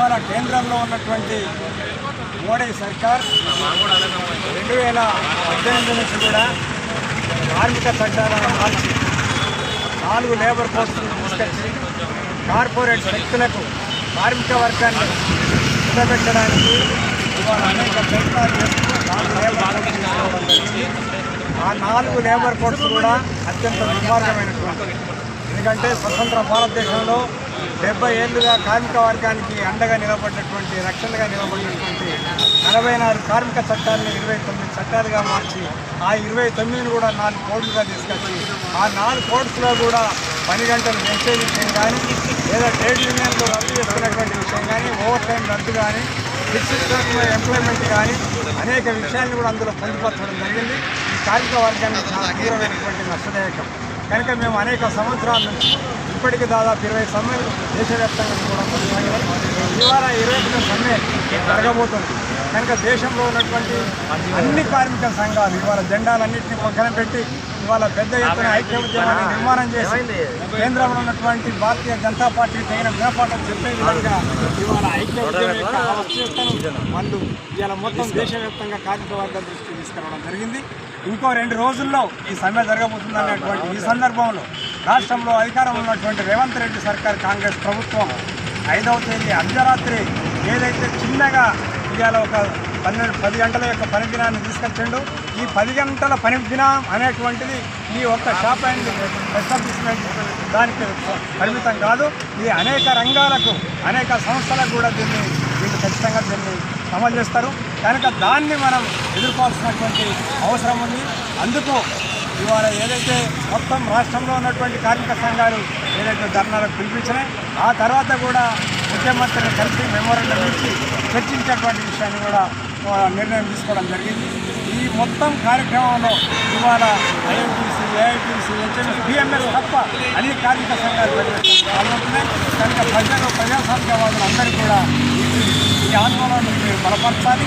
ఇవాళ కేంద్రంలో ఉన్నటువంటి మోడీ సర్కార్ రెండు వేల పద్దెనిమిది నుంచి కూడా కార్మిక చట్టాలను మార్చి నాలుగు లేబర్ పోస్టులను తీసుకొచ్చి కార్పొరేట్ శక్తులకు కార్మిక వర్గాన్ని నిలబెట్టడానికి ఇవాళ అనేక ప్రయత్నాలు చేస్తూ నాలుగు లేబర్ కోర్సులు జరిగింది. ఆ నాలుగు లేబర్ కోడ్స్ కూడా అత్యంత దుర్మార్గమైనటువంటి ఎందుకంటే స్వతంత్ర భారతదేశంలో డెబ్బై ఏళ్ళుగా కార్మిక వర్గానికి అండగా నిలబడినటువంటి రక్షణగా నిలబడినటువంటి నలభై నాలుగు కార్మిక చట్టాలను ఇరవై తొమ్మిది చట్టాలుగా మార్చి ఆ ఇరవై తొమ్మిదిని కూడా నాలుగు కోడ్లుగా తీసుకొచ్చి ఆ నాలుగు కోడ్స్లో కూడా పని గంటలు పెంచే విషయం కానీ లేదా ట్రేడ్ యూనియన్లు రద్దు చేస్తున్నటువంటి విషయం కానీ ఓవర్ టైం రద్దు కానీ ఫిక్స్డ్ ఎంప్లాయ్మెంట్ కానీ అనేక విషయాలను కూడా అందులో పొందుపరచడం జరిగింది. ఈ కార్మిక వర్గానికి చాలా తీవ్రమైనటువంటి నష్టదాయకం. కనుక మేము అనేక సంవత్సరాల నుంచి ఇప్పటికి దాదాపు ఇరవై సమ్మె దేశవ్యాప్తంగా కూడా ఇవాళ ఇరవై ఒకటి సమ్మె జరగబోతుంది. కనుక దేశంలో ఉన్నటువంటి అన్ని కార్మిక సంఘాలు ఇవాళ జెండాలన్నింటినీ పక్కన పెట్టి ఇవాళ పెద్ద ఎత్తున ఐక్య ఉద్యమాన్ని నిర్మాణం చేసి కేంద్రంలో ఉన్నటువంటి భారతీయ జనతా పార్టీ తగిన గుణపాఠం చెప్పే విధంగా ఇవాళ ఐక్య ఉద్యమం వాళ్ళు ఇవాళ మొత్తం దేశవ్యాప్తంగా కార్మిక వర్గ దృష్టికి తీసుకురావడం జరిగింది. ఇంకో రెండు రోజుల్లో ఈ సమ్మె జరగబోతుంది అనేటువంటి ఈ సందర్భంలో రాష్ట్రంలో అధికారం ఉన్నటువంటి రేవంత్ రెడ్డి సర్కార్ కాంగ్రెస్ ప్రభుత్వం ఐదవ తేదీ అర్ధరాత్రి ఏదైతే చిన్నగా ఇవాళ ఒక పన్నెండు పది గంటల యొక్క పని దినాన్ని తీసుకొచ్చిండు. ఈ పది గంటల పని దినం అనేటువంటిది ఈ ఒక్క షాప్ అండ్ ఎస్టాబ్లిష్మెంట్ దానికి పరిమితం కాదు. ఇది అనేక రంగాలకు అనేక సంస్థలకు కూడా దీన్ని వీళ్ళు ఖచ్చితంగా దీన్ని అమలు చేస్తారు. కనుక దాన్ని మనం ఎదుర్కోవాల్సినటువంటి అవసరం ఉంది. అందుకు ఇవాళ ఏదైతే మొత్తం రాష్ట్రంలో ఉన్నటువంటి కార్మిక సంఘాలు ఏదైతే ధర్నాలకు పిలిపించినాయి ఆ తర్వాత కూడా ముఖ్యమంత్రిని కలిసి మెమోరండం ఇచ్చి చర్చించేటువంటి విషయాన్ని కూడా నిర్ణయం తీసుకోవడం జరిగింది. ఈ మొత్తం కార్యక్రమంలో ఇవాళ ఐఎంటీసీ ఏఐటీసీ హెచ్ఎంఎస్ బిఎంఎస్ తప్ప అన్ని కార్మిక సంఘాలు పాల్గొంటున్నాయి కనుక ప్రజలు ప్రజాస్వామ్యవాదులు అందరూ కూడా ఈ- ఈ ఆందోళనను మీరు బలపరచాలి.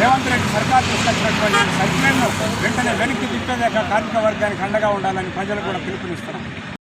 రేవంత్ రెడ్డి సర్కార్ తీసుకొచ్చినటువంటి సైక్లైన్ను వెంటనే వెనక్కి తిప్పేదాకా కార్మిక వర్గానికి అండగా ఉండాలని ప్రజలు కూడా పిలుపునిస్తున్నారు.